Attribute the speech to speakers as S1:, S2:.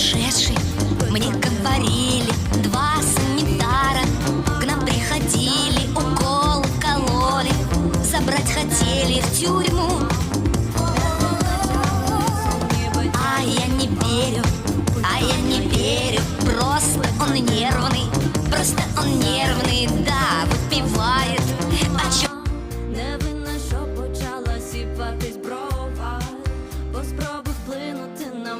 S1: сумасшедший Мне говорили два санитара К нам приходили, укол кололи. Забрать хотели в тюрьму